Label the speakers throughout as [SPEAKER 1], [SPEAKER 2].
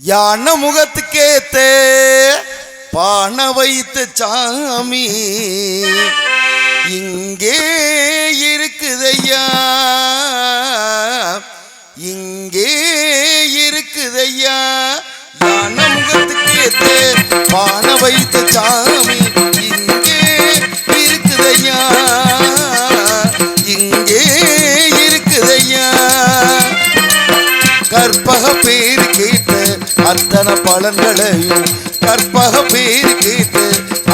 [SPEAKER 1] யானை முகத்துக்கேத்தே பானை வைத்த சாமி. இங்கே இருக்குதையா? இங்கே இருக்குதையா? யானை முகத்துக்கேத்தே பானை வைத்த சாமி. இங்கே இருக்குதையா? இங்கே இருக்குதையா? கற்பக பேர் கேட்டு அத்தனை பலன்களையும் கற்பக பேர் கேட்டு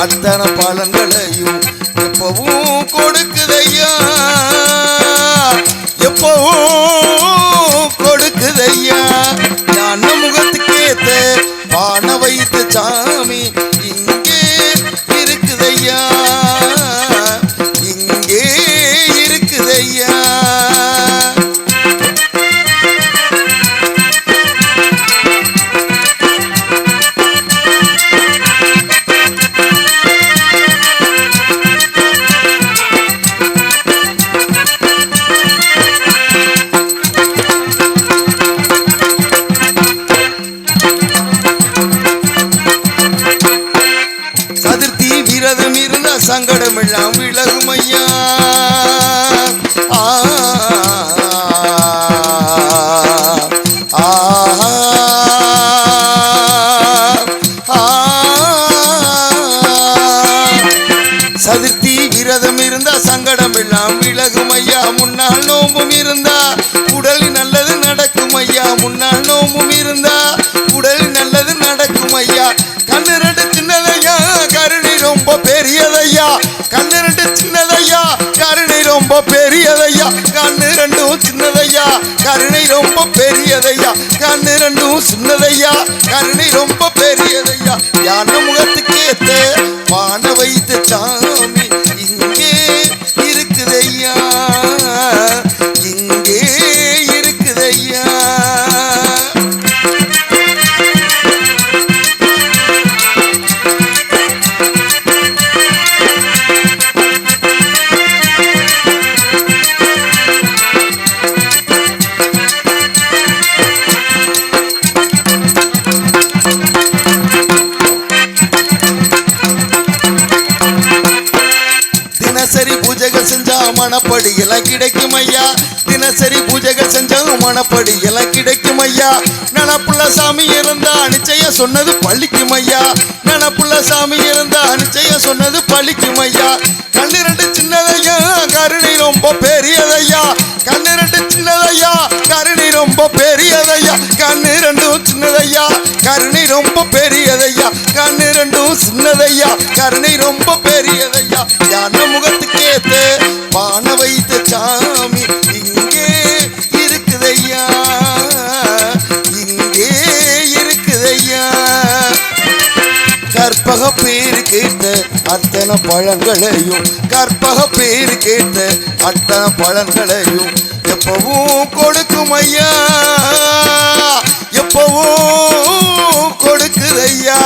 [SPEAKER 1] அத்தனை பலன்களையும் எப்பவும் கொடுக்குதையா? எப்பவும் கொடுக்குதையா? ஞான முகத்துக்கேத்த பான வைத்து சாமி சங்கடம் எல்லாம் விலகும் ஐயா ஆ, சதுர்த்தி விரதம் இருந்தா சங்கடம் எல்லாம் விலகும் ஐயா முன்னால் நோம்பும் இருந்தா உடல் நல்லது நடக்கும் ஐயா முன்னால் நோம்பும் இருந்தா உடல் ரெண்டு சின்னதையா? கருணை ரொம்ப பெரியதையா? கண்ணு ரெண்டும் சின்னதையா? கருணை ரொம்ப பெரியதையா? கண்ணு ரெண்டும் சின்னதையா? கருணை ரொம்ப பெரியதையா? யான முகத்துக்கேத்த பான வைத்த சாமி. மனப்படி எல்லாம் கிடைக்கும் ஐயா. தினசரி பூஜைகள் செஞ்சாலும் மனப்படி எல்லாம் கிடைக்கும் ஐயா. நனப்புள்ள சாமி இருந்தா நிச்சயம் சொன்னது பழிக்கும் ஐயா. நனப்புள்ள சாமி இருந்தா நிச்சயம் சொன்னது பழிக்கும் ஐயா. கண்ணிரண்டு சின்னதையா கருணை ரொம்ப பெரியதையா கண்ணிரண்டு சின்னதையா கருணை ரொம்ப பெரியதையா கண்ணு ரெண்டும் சின்னதையா கருணை ரொம்ப பெரியதையா கண்ணு ரெண்டும் சின்னதையா கருணை ரொம்ப பெரியதையா யான முகத்துக்கேத்த பான வைத்த சாமி இங்கே இருக்குதையா? இங்கே இருக்குதையா? கற்பக பேர் கேட்ட அத்தனை பழங்களையும் கற்பக பேர் கேட்ட அத்தனை பழங்களையும் எப்பவும் கொடுக்கும் ஐயா எப்பவும் கொடுக்குதையா?